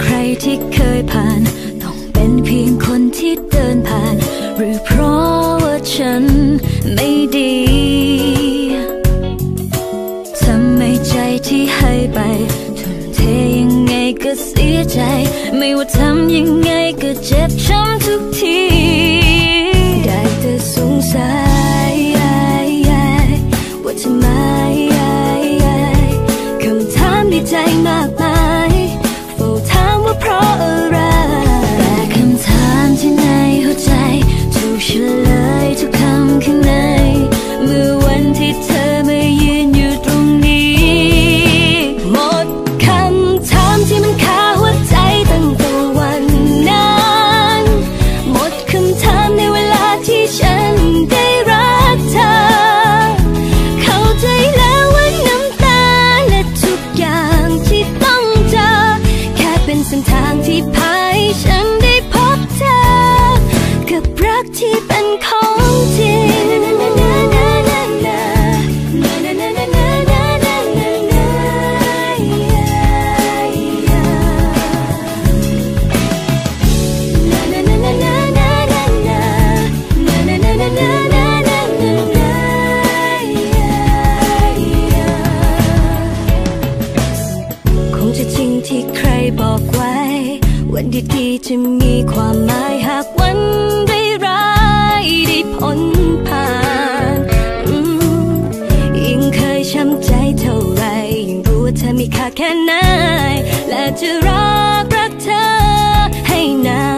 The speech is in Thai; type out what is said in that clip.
ใครที่เคยผ่าน ต้องเป็นเพียงคนที่เดินผ่าน หรือเพราะว่าฉันไม่ดีทำไม่ใจที่ให้ไปทุ่มเทยังไงก็เสียใจ ไม่ว่าทำยังไงก็เจ็บช้ำทุกที ได้แต่สงสาร จะจริงที่ใครบอกไว้ วันดีๆจะมีความหมายหากวันร้ายๆได้พ้ผ่านยิ่งเคยช้ำใจเท่าไรยิ่งรู้ว่าเธอมีค่าแค่ไหน และจะรักรักเธอให้นาน